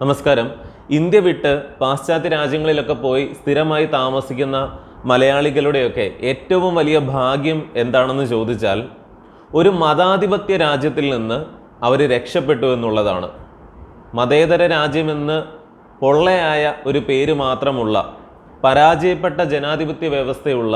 നമസ്കാരം. ഇന്ത്യ വിട്ട് പാശ്ചാത്യ രാജ്യങ്ങളിലൊക്കെ പോയി സ്ഥിരമായി താമസിക്കുന്ന മലയാളികളുടെയൊക്കെ ഏറ്റവും വലിയ ഭാഗ്യം എന്താണെന്ന് ചോദിച്ചാൽ ഒരു മതാധിപത്യ രാജ്യത്തിൽ നിന്ന് അവർ രക്ഷപ്പെട്ടു എന്നുള്ളതാണ്. മതേതര രാജ്യമെന്ന് പൊള്ളയായ ഒരു പേര് മാത്രമുള്ള പരാജയപ്പെട്ട ജനാധിപത്യ വ്യവസ്ഥയുള്ള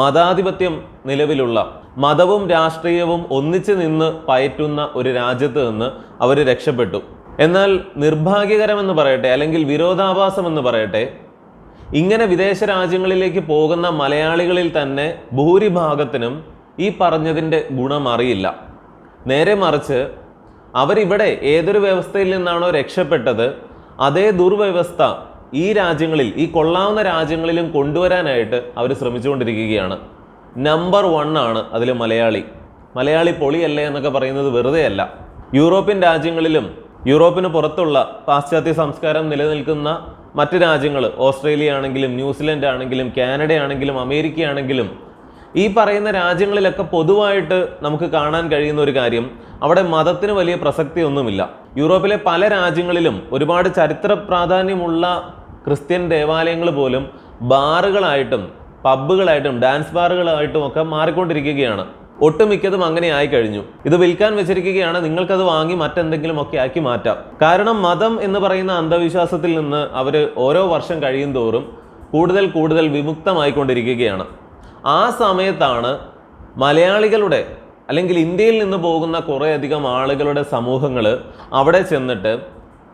മതാധിപത്യം നിലവിലുള്ള മതവും രാഷ്ട്രീയവും ഒന്നിച്ചു നിന്ന് പയറ്റുന്ന ഒരു രാജ്യത്ത് നിന്ന് അവർ രക്ഷപ്പെട്ടു. എന്നാൽ നിർഭാഗ്യകരമെന്ന് പറയട്ടെ അല്ലെങ്കിൽ വിരോധാഭാസം എന്ന് പറയട്ടെ ഇങ്ങനെ വിദേശ രാജ്യങ്ങളിലേക്ക് പോകുന്ന മലയാളികളിൽ തന്നെ ഭൂരിഭാഗത്തിനും ഈ പറഞ്ഞതിന്റെ ഗുണം അറിയില്ല. നേരെ മറിച്ച് അവരിവിടെ ഏതൊരു വ്യവസ്ഥയിൽ നിന്നാണോ രക്ഷപ്പെട്ടത് അതേ ദുർവ്യവസ്ഥ ഈ രാജ്യങ്ങളിൽ ഈ കൊള്ളാവുന്ന രാജ്യങ്ങളിലും കൊണ്ടുവരാനായിട്ട് അവർ ശ്രമിച്ചുകൊണ്ടിരിക്കുകയാണ്. നമ്പർ വൺ ആണ് അതിൽ മലയാളി. മലയാളി പൊളിയല്ലേ എന്നൊക്കെ പറയുന്നത് വെറുതെയല്ല. യൂറോപ്യൻ രാജ്യങ്ങളിലും യൂറോപ്പിന് പുറത്തുള്ള പാശ്ചാത്യ സംസ്കാരം നിലനിൽക്കുന്ന മറ്റ് രാജ്യങ്ങൾ ഓസ്ട്രേലിയ ആണെങ്കിലും ന്യൂസിലൻഡ് ആണെങ്കിലും കാനഡ ആണെങ്കിലും അമേരിക്ക ആണെങ്കിലും ഈ പറയുന്ന രാജ്യങ്ങളിലൊക്കെ പൊതുവായിട്ട് നമുക്ക് കാണാൻ കഴിയുന്ന ഒരു കാര്യം അവിടെ മതത്തിന് വലിയ പ്രസക്തി ഒന്നുമില്ല യൂറോപ്പിലെ പല രാജ്യങ്ങളിലും ഒരുപാട് ചരിത്ര പ്രാധാന്യമുള്ള ക്രിസ്ത്യൻ ദേവാലയങ്ങൾ പോലും ബാറുകളായിട്ടും പബ്ബുകളായിട്ടും ഡാൻസ് ബാറുകളായിട്ടും ഒക്കെ മാറിക്കൊണ്ടിരിക്കുകയാണ്. ഒട്ടുമിക്കതും അങ്ങനെ ആയി കഴിഞ്ഞു ഇത് വിൽക്കാൻ വെച്ചിരിക്കുകയാണ്. നിങ്ങൾക്കത് വാങ്ങി മറ്റെന്തെങ്കിലും ഒക്കെ ആക്കി മാറ്റാം. കാരണം മതം എന്ന് പറയുന്ന അന്ധവിശ്വാസത്തിൽ നിന്ന് അവർ ഓരോ വർഷം കഴിയും തോറും കൂടുതൽ കൂടുതൽ വിമുക്തമായിക്കൊണ്ടിരിക്കുകയാണ്. ആ സമയത്താണ് മലയാളികളുടെ അല്ലെങ്കിൽ ഇന്ത്യയിൽ നിന്ന് പോകുന്ന കുറേയധികം ആളുകളുടെ സമൂഹങ്ങൾ അവിടെ ചെന്നിട്ട്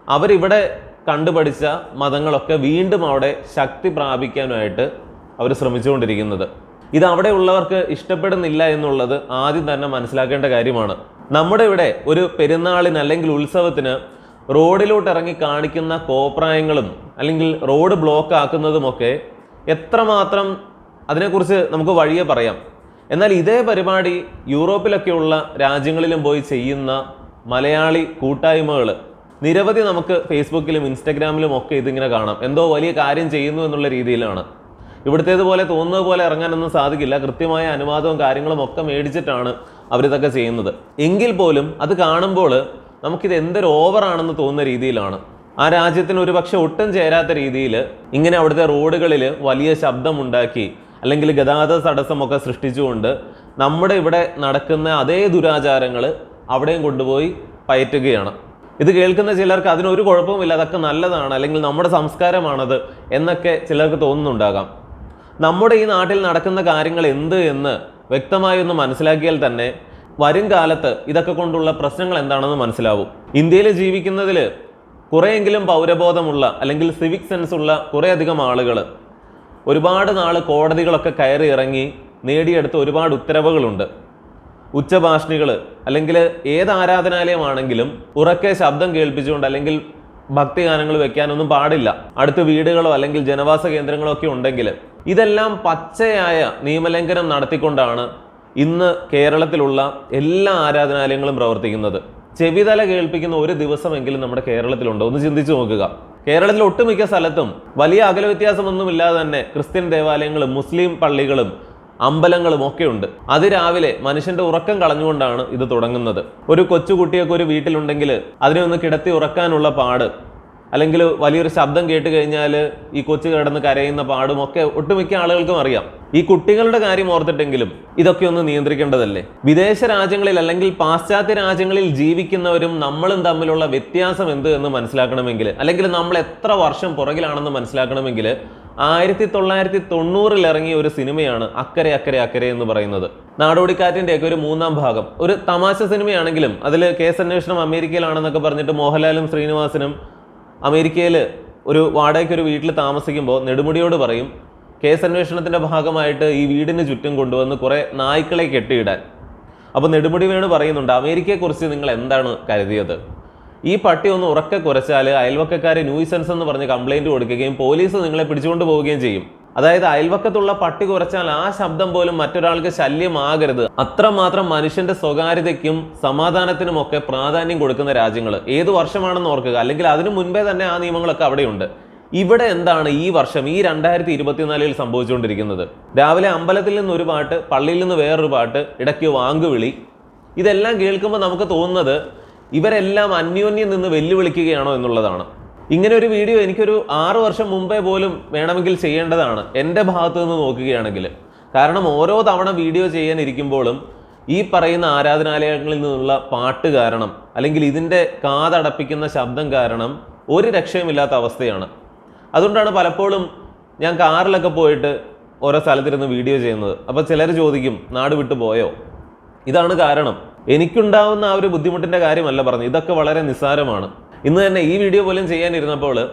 അവരിവിടെ കണ്ടുപഠിച്ച മതങ്ങളൊക്കെ വീണ്ടും അവിടെ ശക്തി പ്രാപിക്കാനായിട്ട് അവർ ശ്രമിച്ചുകൊണ്ടിരിക്കുന്നത്. ഇത് അവിടെ ഉള്ളവർക്ക് ഇഷ്ടപ്പെടുന്നില്ല എന്നുള്ളത് ആദ്യം തന്നെ മനസ്സിലാക്കേണ്ട കാര്യമാണ്. നമ്മുടെ ഇവിടെ ഒരു പെരുന്നാളിന് അല്ലെങ്കിൽ ഉത്സവത്തിന് റോഡിലോട്ട് ഇറങ്ങി കാണിക്കുന്ന കോപ്രായങ്ങളും അല്ലെങ്കിൽ റോഡ് ബ്ലോക്ക് ആക്കുന്നതുമൊക്കെ എത്രമാത്രം അതിനെക്കുറിച്ച് നമുക്ക് വഴിയെ പറയാം. എന്നാൽ ഇതേ പരിപാടി യൂറോപ്പിലൊക്കെയുള്ള രാജ്യങ്ങളിലും പോയി ചെയ്യുന്ന മലയാളി കൂട്ടായ്മകൾ നിരവധി നമുക്ക് ഫേസ്ബുക്കിലും ഇൻസ്റ്റഗ്രാമിലും ഒക്കെ ഇതിങ്ങനെ കാണാം. എന്തോ വലിയ കാര്യം ചെയ്യുന്നു എന്നുള്ള രീതിയിലാണ്. ഇവിടുത്തേതുപോലെ തോന്നുന്നത് പോലെ ഇറങ്ങാനൊന്നും സാധിക്കില്ല. കൃത്യമായ അനുവാദവും കാര്യങ്ങളും ഒക്കെ മേടിച്ചിട്ടാണ് അവരിതൊക്കെ ചെയ്യുന്നത്. എങ്കിൽ പോലും അത് കാണുമ്പോൾ നമുക്കിത് എന്തൊരു ഓവറാണെന്ന് തോന്നുന്ന രീതിയിലാണ്. ആ രാജ്യത്തിന് ഒരു പക്ഷെ ഒട്ടും ചേരാത്ത രീതിയിൽ ഇങ്ങനെ അവിടുത്തെ റോഡുകളിൽ വലിയ ശബ്ദമുണ്ടാക്കി അല്ലെങ്കിൽ ഗതാഗത തടസ്സമൊക്കെ സൃഷ്ടിച്ചുകൊണ്ട് നമ്മുടെ ഇവിടെ നടക്കുന്ന അതേ ദുരാചാരങ്ങൾ അവിടെയും കൊണ്ടുപോയി പയറ്റുകയാണ്. ഇത് കേൾക്കുന്ന ചിലർക്ക് അതിനൊരു കുഴപ്പമില്ല അതൊക്കെ നല്ലതാണ് അല്ലെങ്കിൽ നമ്മുടെ സംസ്കാരമാണത് എന്നൊക്കെ ചിലർക്ക് തോന്നുന്നുണ്ടാകാം. നമ്മുടെ ഈ നാട്ടിൽ നടക്കുന്ന കാര്യങ്ങൾ എന്ത് എന്ന് വ്യക്തമായി ഒന്ന് മനസ്സിലാക്കിയാൽ തന്നെ വരും കാലത്ത് ഇതൊക്കെ കൊണ്ടുള്ള പ്രശ്നങ്ങൾ എന്താണെന്ന് മനസ്സിലാവും. ഇന്ത്യയിൽ ജീവിക്കുന്നതിൽ കുറേയെങ്കിലും പൗരബോധമുള്ള അല്ലെങ്കിൽ സിവിക് സെൻസ് ഉള്ള കുറേയധികം ആളുകൾ ഒരുപാട് നാൾ കോടതികളൊക്കെ കയറി ഇറങ്ങി നേടിയെടുത്ത ഒരുപാട് ഉത്തരവുകളുണ്ട്. ഉച്ചഭാഷണികൾ അല്ലെങ്കിൽ ഏത് ആരാധനാലയമാണെങ്കിലും ഉറക്കെ ശബ്ദം കേൾപ്പിച്ചുകൊണ്ട് അല്ലെങ്കിൽ ഭക്തിഗാനങ്ങൾ വെക്കാനൊന്നും പാടില്ല. അടുത്ത് വീടുകളോ അല്ലെങ്കിൽ ജനവാസ കേന്ദ്രങ്ങളോ ഒക്കെ ഉണ്ടെങ്കിൽ ഇതെല്ലാം പച്ചയായ നിയമലംഘനം നടത്തിക്കൊണ്ടാണ് ഇന്ന് കേരളത്തിലുള്ള എല്ലാ ആരാധനാലയങ്ങളും പ്രവർത്തിക്കുന്നത്. ചെവിതല കേൾപ്പിക്കുന്ന ഒരു ദിവസമെങ്കിലും നമ്മുടെ കേരളത്തിലുണ്ടോ. ഒന്ന് ചിന്തിച്ചു നോക്കുക. കേരളത്തിൽ ഒട്ടുമിക്ക സ്ഥലത്തും വലിയ അകല വ്യത്യാസമൊന്നുമില്ലാതെ തന്നെ ക്രിസ്ത്യൻ ദേവാലയങ്ങളും മുസ്ലിം പള്ളികളും അമ്പലങ്ങളും ഒക്കെ ഉണ്ട് അതിരാവിലെ മനുഷ്യന്റെ ഉറക്കം കളഞ്ഞുകൊണ്ടാണ് ഇത് തുടങ്ങുന്നത്. ഒരു കൊച്ചുകുട്ടിയൊക്കെ ഒരു വീട്ടിലുണ്ടെങ്കിൽ അതിനെ ഒന്ന് കിടത്തി ഉറക്കാനുള്ള പാട് അല്ലെങ്കിൽ വലിയൊരു ശബ്ദം കേട്ട് കഴിഞ്ഞാൽ ഈ കൊച്ചു കിടന്ന് കരയുന്ന പാടും ഒക്കെ ഒട്ടുമിക്ക ആളുകൾക്കും അറിയാം. ഈ കുട്ടികളുടെ കാര്യം ഓർത്തിട്ടെങ്കിലും ഇതൊക്കെ ഒന്ന് നിയന്ത്രിക്കേണ്ടതല്ലേ? വിദേശ രാജ്യങ്ങളിൽ അല്ലെങ്കിൽ പാശ്ചാത്യ രാജ്യങ്ങളിൽ ജീവിക്കുന്നവരും നമ്മളും തമ്മിലുള്ള വ്യത്യാസം എന്ത് എന്ന് മനസ്സിലാക്കണമെങ്കിൽ അല്ലെങ്കിൽ നമ്മൾ എത്ര വർഷം പുറകിലാണെന്ന് മനസ്സിലാക്കണമെങ്കിൽ ആയിരത്തി തൊള്ളായിരത്തി തൊണ്ണൂറിൽ ഇറങ്ങിയ ഒരു സിനിമയാണ് അക്കരെ അക്കരെ അക്കരെ എന്ന് പറയുന്നത്. നാടോടിക്കാറ്റിന്റെയൊക്കെ ഒരു മൂന്നാം ഭാഗം. ഒരു തമാശ സിനിമയാണെങ്കിലും അതിൽ കേസ് അന്വേഷണം അമേരിക്കയിലാണെന്നൊക്കെ പറഞ്ഞിട്ട് മോഹൻലാലും ശ്രീനിവാസനും അമേരിക്കയിൽ ഒരു വാടകയ്ക്ക് ഒരു വീട്ടിൽ താമസിക്കുമ്പോൾ നെടുമുടിയോട് പറയും കേസ് അന്വേഷണത്തിന്റെ ഭാഗമായിട്ട് ഈ വീടിന് ചുറ്റും കൊണ്ടുവന്ന് കുറെ നായ്ക്കളെ കെട്ടിയിടാൻ. അപ്പോൾ നെടുമുടി വേണു പറയുന്നുണ്ട് അമേരിക്കയെക്കുറിച്ച് നിങ്ങൾ എന്താണ് കരുതിയത്? ഈ പട്ടി ഒന്ന് ഉറക്കെ കുറച്ചാൽ അയൽവക്കക്കാരെ ന്യൂസൻസ് എന്ന് പറഞ്ഞ് കംപ്ലൈന്റ് കൊടുക്കുകയും പോലീസ് നിങ്ങളെ പിടിച്ചുകൊണ്ട് പോവുകയും ചെയ്യും. അതായത് അയൽവക്കത്തുള്ള പട്ടി കുറച്ചാൽ ആ ശബ്ദം പോലും മറ്റൊരാൾക്ക് ശല്യമാകരുത്. അത്രമാത്രം മനുഷ്യന്റെ സ്വകാര്യതയ്ക്കും സമാധാനത്തിനും ഒക്കെ പ്രാധാന്യം കൊടുക്കുന്ന രാജ്യങ്ങൾ ഏത് വർഷമാണെന്ന് ഓർക്കുക. അല്ലെങ്കിൽ അതിനു മുൻപേ തന്നെ ആ നിയമങ്ങളൊക്കെ അവിടെയുണ്ട്. ഇവിടെ എന്താണ് ഈ വർഷം ഈ രണ്ടായിരത്തി ഇരുപത്തിനാലിൽ സംഭവിച്ചുകൊണ്ടിരിക്കുന്നത്? രാവിലെ അമ്പലത്തിൽ നിന്ന് ഒരു പാട്ട് പള്ളിയിൽ നിന്ന് വേറൊരു പാട്ട് ഇടയ്ക്ക് വാങ്കുവിളി. ഇതെല്ലാം കേൾക്കുമ്പോൾ നമുക്ക് തോന്നുന്നത് ഇവരെല്ലാം അന്യോന്യം നിന്ന് വെല്ലുവിളിക്കുകയാണോ എന്നുള്ളതാണ്. ഇങ്ങനെ ഒരു വീഡിയോ എനിക്കൊരു ആറു വർഷം മുമ്പേ പോലും വേണമെങ്കിൽ ചെയ്യേണ്ടതാണ്. എന്റെ ഭാഗത്തു നിന്ന് നോക്കുകയാണെങ്കിൽ. കാരണം ഓരോ തവണ വീഡിയോ ചെയ്യാനിരിക്കുമ്പോഴും ഈ പറയുന്ന ആരാധനാലയങ്ങളിൽ നിന്നുള്ള പാട്ട് കാരണം അല്ലെങ്കിൽ ഇതിന്റെ കാതടപ്പിക്കുന്ന ശബ്ദം കാരണം ഒരു രക്ഷയുമില്ലാത്ത അവസ്ഥയാണ്. അതുകൊണ്ടാണ് പലപ്പോഴും ഞാൻ കാറിലൊക്കെ പോയിട്ട് ഓരോ സ്ഥലത്തിരുന്ന് വീഡിയോ ചെയ്യുന്നത്. അപ്പോൾ ചിലർ ചോദിക്കും നാട് വിട്ടു പോയോ? ഇതാണ് കാരണം. എനിക്കുണ്ടാവുന്ന ആ ഒരു ബുദ്ധിമുട്ടിന്റെ കാര്യമല്ല പറഞ്ഞു ഇതൊക്കെ വളരെ നിസ്സാരമാണ്. ഇന്ന് തന്നെ ഈ വീഡിയോ പോലും ചെയ്യാനിരുന്നപ്പോൾ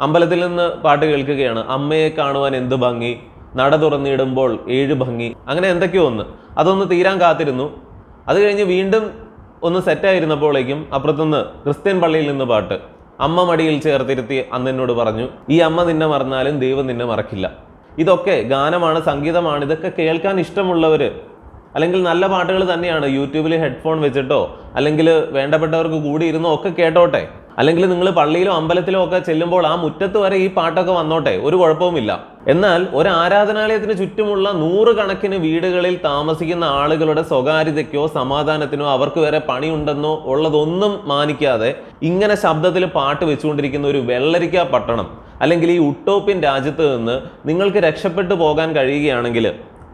അമ്പലത്തിൽ നിന്ന് പാട്ട് കേൾക്കുകയാണ്. അമ്മയെ കാണുവാൻ എന്ത് ഭംഗി? നട തുറന്നിടുമ്പോൾ ഏഴ് ഭംഗി. അങ്ങനെ എന്തൊക്കെയോ ഒന്ന്. അതൊന്ന് തീരാൻ കാത്തിരുന്നു. അത് കഴിഞ്ഞ് വീണ്ടും ഒന്ന് സെറ്റായിരുന്നപ്പോഴേക്കും അപ്പുറത്തുനിന്ന് ക്രിസ്ത്യൻ പള്ളിയിൽ നിന്ന് പാട്ട് അമ്മ മടിയിൽ ചേർത്തിരുത്തി അന്ന് എന്നോട് പറഞ്ഞു ഈ അമ്മ നിന്നെ മറന്നാലും ദൈവം നിന്നെ മറക്കില്ല. ഇതൊക്കെ ഗാനമാണ് സംഗീതമാണ്. ഇതൊക്കെ കേൾക്കാൻ ഇഷ്ടമുള്ളവര് അല്ലെങ്കിൽ നല്ല പാട്ടുകൾ തന്നെയാണ്. യൂട്യൂബിൽ ഹെഡ്ഫോൺ വെച്ചിട്ടോ അല്ലെങ്കിൽ വേണ്ടപ്പെട്ടവർക്ക് കൂടി ഇരുന്നോ ഒക്കെ കേട്ടോട്ടെ. അല്ലെങ്കിൽ നിങ്ങൾ പള്ളിയിലോ അമ്പലത്തിലോ ഒക്കെ ചെല്ലുമ്പോൾ ആ മുറ്റത്ത് വരെ ഈ പാട്ടൊക്കെ വന്നോട്ടെ ഒരു കുഴപ്പവുമില്ല. എന്നാൽ ഒരു ആരാധനാലയത്തിന് ചുറ്റുമുള്ള നൂറുകണക്കിന് വീടുകളിൽ താമസിക്കുന്ന ആളുകളുടെ സ്വകാര്യതയ്ക്കോ സമാധാനത്തിനോ അവർക്ക് വരെ പണിയുണ്ടെന്നോ ഉള്ളതൊന്നും മാനിക്കാതെ ഇങ്ങനെ ശബ്ദത്തിൽ പാട്ട് വെച്ചുകൊണ്ടിരിക്കുന്ന ഒരു വെള്ളരിക്ക പട്ടണം അല്ലെങ്കിൽ ഈ ഉട്ടോപ്യൻ രാജ്യത്ത് നിന്ന് നിങ്ങൾക്ക് രക്ഷപ്പെട്ടു പോകാൻ കഴിയുകയാണെങ്കിൽ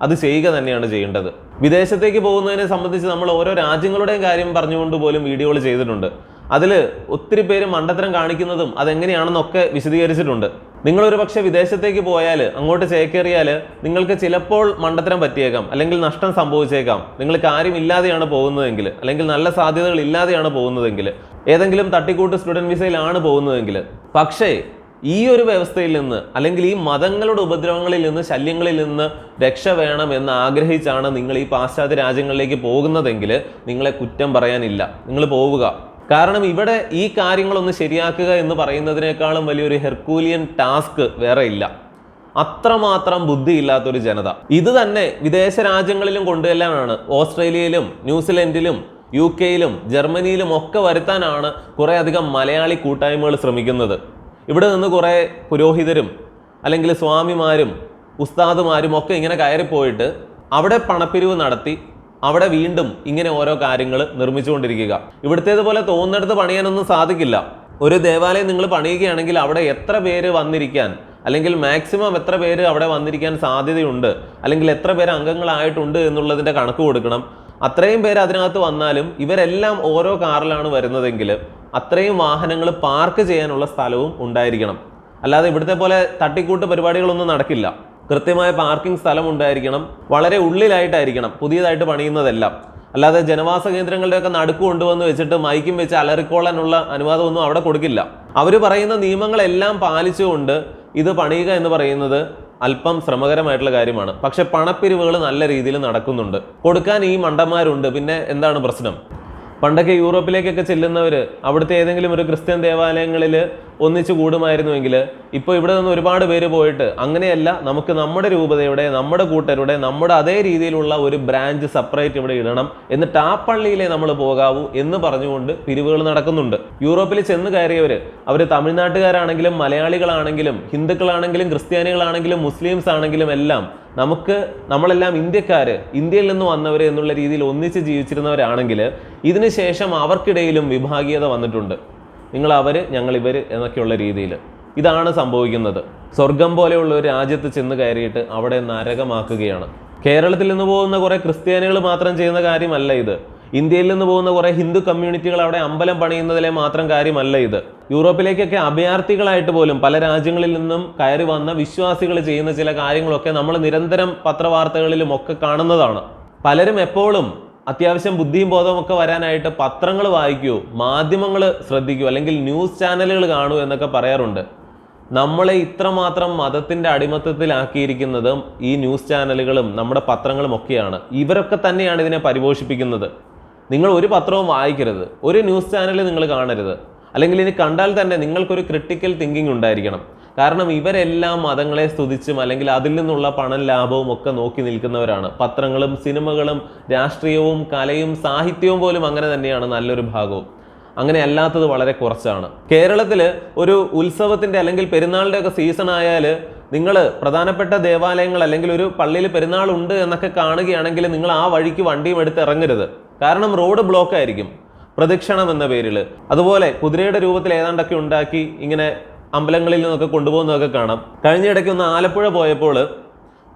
അത് ചെയ്യുക തന്നെയാണ് ചെയ്യേണ്ടത്. വിദേശത്തേക്ക് പോകുന്നതിനെ സംബന്ധിച്ച് നമ്മൾ ഓരോ രാജ്യങ്ങളുടെയും കാര്യം പറഞ്ഞുകൊണ്ട് പോലും വീഡിയോകൾ ചെയ്തിട്ടുണ്ട്. അതിൽ ഒത്തിരി പേര് മണ്ടത്തരം കാണിക്കുന്നതും അതെങ്ങനെയാണെന്നൊക്കെ വിശദീകരിച്ചിട്ടുണ്ട്. നിങ്ങളൊരു പക്ഷേ വിദേശത്തേക്ക് പോയാൽ അങ്ങോട്ട് ചേക്കേറിയാൽ നിങ്ങൾക്ക് ചിലപ്പോൾ മണ്ടത്തരം പറ്റിയേക്കാം അല്ലെങ്കിൽ നഷ്ടം സംഭവിച്ചേക്കാം. നിങ്ങൾ കാര്യമില്ലാതെയാണ് പോകുന്നതെങ്കിൽ അല്ലെങ്കിൽ നല്ല സാധ്യതകൾ ഇല്ലാതെയാണ് പോകുന്നതെങ്കിൽ ഏതെങ്കിലും തട്ടിക്കൂട്ട് സ്റ്റുഡന്റ് വിസയിലാണ് പോകുന്നതെങ്കിൽ. പക്ഷേ ഈ ഒരു വ്യവസ്ഥയിൽ നിന്ന് അല്ലെങ്കിൽ ഈ മതങ്ങളുടെ ഉപദ്രവങ്ങളിൽ നിന്ന് ശല്യങ്ങളിൽ നിന്ന് രക്ഷ വേണം എന്ന് ആഗ്രഹിച്ചാണ് നിങ്ങൾ ഈ പാശ്ചാത്യ രാജ്യങ്ങളിലേക്ക് പോകുന്നതെങ്കിൽ നിങ്ങളെ കുറ്റം പറയാനില്ല. നിങ്ങൾ പോവുക. കാരണം ഇവിടെ ഈ കാര്യങ്ങളൊന്ന് ശരിയാക്കുക എന്ന് പറയുന്നതിനേക്കാളും വലിയൊരു ഹെർക്കൂലിയൻ ടാസ്ക് വേറെ ഇല്ല. അത്രമാത്രം ബുദ്ധിയില്ലാത്തൊരു ജനത. ഇത് തന്നെ വിദേശ രാജ്യങ്ങളിലും കൊണ്ടുവല്ലാനാണ് ഓസ്ട്രേലിയയിലും ന്യൂസിലൻഡിലും യു കെയിലും ജർമ്മനിയിലും ഒക്കെ വരുത്താനാണ് കുറേ അധികം മലയാളി കൂട്ടായ്മകൾ ശ്രമിക്കുന്നത്. ഇവിടെ നിന്ന് കുറേ പുരോഹിതരും അല്ലെങ്കിൽ സ്വാമിമാരും ഉസ്താദുമാരും ഒക്കെ ഇങ്ങനെ കയറിപ്പോയിട്ട് അവിടെ പണപ്പിരിവ് നടത്തി അവിടെ വീണ്ടും ഇങ്ങനെ ഓരോ കാര്യങ്ങൾ നിർമ്മിച്ചുകൊണ്ടിരിക്കുക. ഇവിടുത്തേതുപോലെ തോന്നിടത്ത് പണിയാനൊന്നും സാധിക്കില്ല. ഒരു ദേവാലയം നിങ്ങൾ പണിയുകയാണെങ്കിൽ അവിടെ എത്ര പേര് വന്നിരിക്കാൻ അല്ലെങ്കിൽ മാക്സിമം എത്ര പേര് അവിടെ വന്നിരിക്കാൻ സാധ്യതയുണ്ട് അല്ലെങ്കിൽ എത്ര പേര് അംഗങ്ങളായിട്ടുണ്ട് എന്നുള്ളതിന്റെ കണക്ക് കൊടുക്കണം. അത്രയും പേര് അതിനകത്ത് വന്നാലും ഇവരെല്ലാം ഓരോ കാറിലാണ് വരുന്നതെങ്കിൽ അത്രയും വാഹനങ്ങൾ പാർക്ക് ചെയ്യാനുള്ള സ്ഥലവും ഉണ്ടായിരിക്കണം. അല്ലാതെ ഇവിടുത്തെ പോലെ തട്ടിക്കൂട്ട് പരിപാടികളൊന്നും നടക്കില്ല. കൃത്യമായ പാർക്കിംഗ് സ്ഥലം ഉണ്ടായിരിക്കണം. വളരെ ഉള്ളിലായിട്ടായിരിക്കണം പുതിയതായിട്ട് പണിയുന്നതെല്ലാം. അല്ലാതെ ജനവാസ കേന്ദ്രങ്ങളുടെയൊക്കെ നടുക്ക് കൊണ്ടുവന്ന് വെച്ചിട്ട് മൈക്കും വെച്ച് അലറിക്കോളാനുള്ള അനുവാദമൊന്നും അവിടെ കൊടുക്കില്ല. അവർ പറയുന്ന നിയമങ്ങളെല്ലാം പാലിച്ചുകൊണ്ട് ഇത് പണിയുക എന്ന് പറയുന്നത് അല്പം ശ്രമകരമായിട്ടുള്ള കാര്യമാണ്. പക്ഷെ പണപ്പിരിവുകൾ നല്ല രീതിയിൽ നടക്കുന്നുണ്ട്. കൊടുക്കാൻ ഈ മണ്ടന്മാരുണ്ട്. പിന്നെ എന്താണ് പ്രശ്നം? പണ്ടൊക്കെ യൂറോപ്പിലേക്കൊക്കെ ചെല്ലുന്നവർ അവിടുത്തെ ഏതെങ്കിലും ഒരു ക്രിസ്ത്യൻ ദേവാലയങ്ങളിൽ ഒന്നിച്ചു കൂടുമായിരുന്നുവെങ്കിൽ ഇപ്പോൾ ഇവിടെ നിന്ന് ഒരുപാട് പേര് പോയിട്ട് അങ്ങനെയല്ല നമുക്ക് നമ്മുടെ രൂപതയുടെ നമ്മുടെ കൂട്ടരുടെ നമ്മുടെ അതേ രീതിയിലുള്ള ഒരു ബ്രാഞ്ച് സെപ്പറേറ്റ് ഇവിടെ ഇടണം എന്നിട്ട് ആ പള്ളിയിലെ നമ്മൾ പോകാവൂ എന്ന് പറഞ്ഞുകൊണ്ട് പിരിവുകൾ നടക്കുന്നുണ്ട്. യൂറോപ്പിൽ ചെന്ന് കയറിയവർ അവർ തമിഴ്നാട്ടുകാരാണെങ്കിലും മലയാളികളാണെങ്കിലും ഹിന്ദുക്കളാണെങ്കിലും ക്രിസ്ത്യാനികളാണെങ്കിലും മുസ്ലിംസ് ആണെങ്കിലും എല്ലാം നമുക്ക് നമ്മളെല്ലാം ഇന്ത്യക്കാർ ഇന്ത്യയിൽ നിന്ന് വന്നവർ എന്നുള്ള രീതിയിൽ ഒന്നിച്ച് ജീവിച്ചിരുന്നവരാണെങ്കിൽ ഇതിന് ശേഷം അവർക്കിടയിലും വിഭാഗീയത വന്നിട്ടുണ്ട്. നിങ്ങൾ അവർ ഞങ്ങൾ ഇവർ എന്നൊക്കെയുള്ള രീതിയിൽ. ഇതാണ് സംഭവിക്കുന്നത്. സ്വർഗം പോലെയുള്ള ഒരു രാജ്യത്ത് ചെന്ന് കയറിയിട്ട് അവിടെ നരകമാക്കുകയാണ്. കേരളത്തിൽ നിന്ന് പോകുന്ന കുറേ ക്രിസ്ത്യാനികൾ മാത്രം ചെയ്യുന്ന കാര്യമല്ല ഇത്. ഇന്ത്യയിൽ നിന്ന് പോകുന്ന കുറേ ഹിന്ദു കമ്മ്യൂണിറ്റികൾ അവിടെ അമ്പലം പണിയുന്നതിലെ മാത്രം കാര്യമല്ല ഇത്. യൂറോപ്പിലേക്കൊക്കെ അഭയാർത്ഥികളായിട്ട് പോലും പല രാജ്യങ്ങളിൽ നിന്നും കയറി വന്ന വിശ്വാസികൾ ചെയ്യുന്ന ചില കാര്യങ്ങളൊക്കെ നമ്മൾ നിരന്തരം പത്രവാർത്തകളിലും ഒക്കെ കാണുന്നതാണ്. പലരും എപ്പോഴും അത്യാവശ്യം ബുദ്ധിയും ബോധവും ഒക്കെ വരാനായിട്ട് പത്രങ്ങൾ വായിക്കൂ മാധ്യമങ്ങൾ ശ്രദ്ധിക്കൂ അല്ലെങ്കിൽ ന്യൂസ് ചാനലുകൾ കാണൂ എന്നൊക്കെ പറയാറുണ്ട്. നമ്മളെ ഇത്രമാത്രം മതത്തിന്റെ അടിമത്തത്തിലാക്കിയിരിക്കുന്നതും ഈ ന്യൂസ് ചാനലുകളും നമ്മുടെ പത്രങ്ങളും ഒക്കെയാണ്. ഇവരൊക്കെ തന്നെയാണ് ഇതിനെ പരിപോഷിപ്പിക്കുന്നത്. നിങ്ങൾ ഒരു പത്രവും വായിക്കരുത്. ഒരു ന്യൂസ് ചാനൽ നിങ്ങൾ കാണരുത്. അല്ലെങ്കിൽ ഇനി കണ്ടാൽ തന്നെ നിങ്ങൾക്കൊരു ക്രിട്ടിക്കൽ തിങ്കിങ് ഉണ്ടായിരിക്കണം. കാരണം ഇവരെല്ലാം മതങ്ങളെ സ്തുതിച്ചും അല്ലെങ്കിൽ അതിൽ നിന്നുള്ള പണം ലാഭവും ഒക്കെ നോക്കി നിൽക്കുന്നവരാണ്. പത്രങ്ങളും സിനിമകളും രാഷ്ട്രീയവും കലയും സാഹിത്യവും പോലും അങ്ങനെ തന്നെയാണ് നല്ലൊരു ഭാഗവും. അങ്ങനെ അല്ലാത്തത് വളരെ കുറച്ചാണ്. കേരളത്തിൽ ഒരു ഉത്സവത്തിന്റെ അല്ലെങ്കിൽ പെരുന്നാളിന്റെ ഒക്കെ സീസൺ ആയാൽ നിങ്ങൾ പ്രധാനപ്പെട്ട ദേവാലയങ്ങൾ അല്ലെങ്കിൽ ഒരു പള്ളിയിൽ പെരുന്നാൾ ഉണ്ട് എന്നൊക്കെ കാണുകയാണെങ്കിൽ നിങ്ങൾ ആ വഴിക്ക് വണ്ടിയും എടുത്ത് ഇറങ്ങരുത്. കാരണം റോഡ് ബ്ലോക്ക് ആയിരിക്കും. പ്രദക്ഷിണം എന്ന പേരിൽ. അതുപോലെ കുതിരയുടെ രൂപത്തിൽ ഏതാണ്ടൊക്കെ ഉണ്ടാക്കി ഇങ്ങനെ അമ്പലങ്ങളിൽ നിന്നൊക്കെ കൊണ്ടുപോകുന്നതൊക്കെ കാണാം. കഴിഞ്ഞ ഇടയ്ക്ക് ഒന്ന് ആലപ്പുഴ പോയപ്പോൾ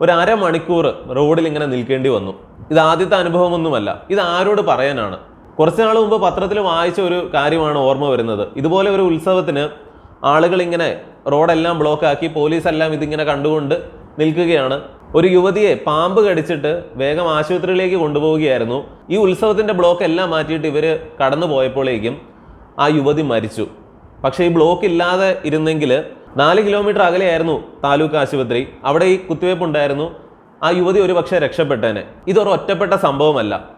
ഒരു അരമണിക്കൂർ റോഡിൽ ഇങ്ങനെ നിൽക്കേണ്ടി വന്നു. ഇത് ആദ്യത്തെ അനുഭവമൊന്നുമല്ല. ഇത് ആരോട് പറയാനാണ്? കുറച്ച് നാൾ മുമ്പ് പത്രത്തിൽ വായിച്ച ഒരു കാര്യമാണ് ഓർമ്മ വരുന്നത്. ഇതുപോലെ ഒരു ഉത്സവത്തിന് ആളുകൾ ഇങ്ങനെ റോഡെല്ലാം ബ്ലോക്കാക്കി പോലീസെല്ലാം ഇതിങ്ങനെ കണ്ടുകൊണ്ട് നിൽക്കുകയാണ്. ഒരു യുവതിയെ പാമ്പ് കടിച്ചിട്ട് വേഗം ആശുപത്രിയിലേക്ക് കൊണ്ടുപോവുകയായിരുന്നു. ഈ ഉത്സവത്തിന്റെ ബ്ലോക്ക് എല്ലാം മാറ്റിയിട്ട് ഇവർ കടന്നു പോയപ്പോഴേക്കും ആ യുവതി മരിച്ചു. പക്ഷേ ഈ ബ്ലോക്ക് ഇല്ലാതെ ഇരുന്നെങ്കിൽ നാല് കിലോമീറ്റർ അകലെയായിരുന്നു താലൂക്ക് ആശുപത്രി. അവിടെ ഈ കുത്തിവയ്പ്പ് ഉണ്ടായിരുന്നു. ആ യുവതി ഒരു പക്ഷേ രക്ഷപ്പെട്ടേനെ. ഇതൊരു ഒറ്റപ്പെട്ട സംഭവമല്ല.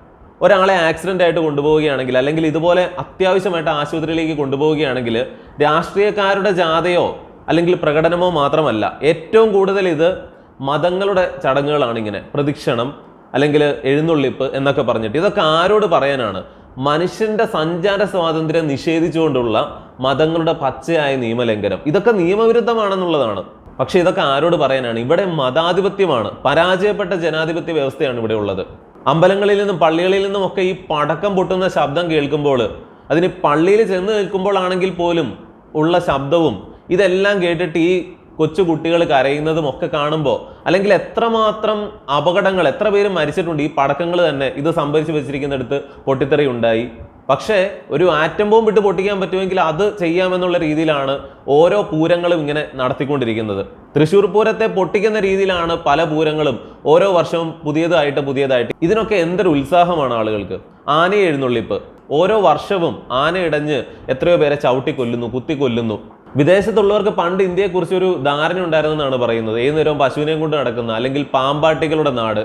ഒരാളെ ആക്സിഡന്റ് ആയിട്ട് കൊണ്ടുപോവുകയാണെങ്കിൽ അല്ലെങ്കിൽ ഇതുപോലെ അത്യാവശ്യമായിട്ട് ആശുപത്രിയിലേക്ക് കൊണ്ടുപോവുകയാണെങ്കിൽ രാഷ്ട്രീയക്കാരുടെ ജാഥയോ അല്ലെങ്കിൽ പ്രകടനമോ മാത്രമല്ല. ഏറ്റവും കൂടുതൽ ഇത് മതങ്ങളുടെ ചടങ്ങുകളാണ് ഇങ്ങനെ. പ്രദക്ഷിണം അല്ലെങ്കിൽ എഴുന്നള്ളിപ്പ് എന്നൊക്കെ പറഞ്ഞിട്ട്. ഇതൊക്കെ ആരോട് പറയാനാണ്? മനുഷ്യന്റെ സഞ്ചാര സ്വാതന്ത്ര്യം നിഷേധിച്ചുകൊണ്ടുള്ള മതങ്ങളുടെ പച്ചയായ നിയമലംഘനം. ഇതൊക്കെ നിയമവിരുദ്ധമാണെന്നുള്ളതാണ്. പക്ഷെ ഇതൊക്കെ ആരോട് പറയാനാണ്? ഇവിടെ മതാധിപത്യമാണ്. പരാജയപ്പെട്ട ജനാധിപത്യ വ്യവസ്ഥയാണ് ഇവിടെ ഉള്ളത്. അമ്പലങ്ങളിൽ നിന്നും പള്ളികളിൽ നിന്നും ഒക്കെ ഈ പടക്കം പൊട്ടുന്ന ശബ്ദം കേൾക്കുമ്പോൾ അതിന് പള്ളിയിൽ ചെന്ന് നിൽക്കുമ്പോഴാണെങ്കിൽ പോലും ഉള്ള ശബ്ദവും ഇതെല്ലാം കേട്ടിട്ട് ഈ കൊച്ചു കുട്ടികൾ കരയുന്നതും ഒക്കെ കാണുമ്പോൾ അല്ലെങ്കിൽ എത്രമാത്രം അപകടങ്ങൾ എത്ര പേര് മരിച്ചിട്ടുണ്ട് ഈ പടക്കങ്ങൾ തന്നെ ഇത് സംഭരിച്ച് വെച്ചിരിക്കുന്നിടത്ത് പൊട്ടിത്തെറി ഉണ്ടായി. പക്ഷേ ഒരു ആറ്റം ബോംബ് ഇട്ട് പൊട്ടിക്കാൻ പറ്റുമെങ്കിൽ അത് ചെയ്യാമെന്നുള്ള രീതിയിലാണ് ഓരോ പൂരങ്ങളും ഇങ്ങനെ നടത്തിക്കൊണ്ടിരിക്കുന്നത്. തൃശ്ശൂർ പൂരത്തെ പൊട്ടിക്കുന്ന രീതിയിലാണ് പല പൂരങ്ങളും ഓരോ വർഷവും പുതിയതായിട്ട് പുതിയതായിട്ട്. ഇതിനൊക്കെ എന്തൊരു ഉത്സാഹമാണ് ആളുകൾക്ക്. ആനയെ എഴുന്നള്ളിപ്പ് ഓരോ വർഷവും ആന ഇടഞ്ഞ് എത്രയോ പേരെ ചവിട്ടി കൊല്ലുന്നു കുത്തി കൊല്ലുന്നു വിദേശത്തുള്ളവർക്ക് പണ്ട് ഇന്ത്യയെക്കുറിച്ച് ഒരു ധാരണ ഉണ്ടായിരുന്നെന്നാണ് പറയുന്നത്. ഏത് നേരവും പശുവിനെയും കൊണ്ട് നടക്കുന്ന അല്ലെങ്കിൽ പാമ്പാട്ടികളുടെ നാട്.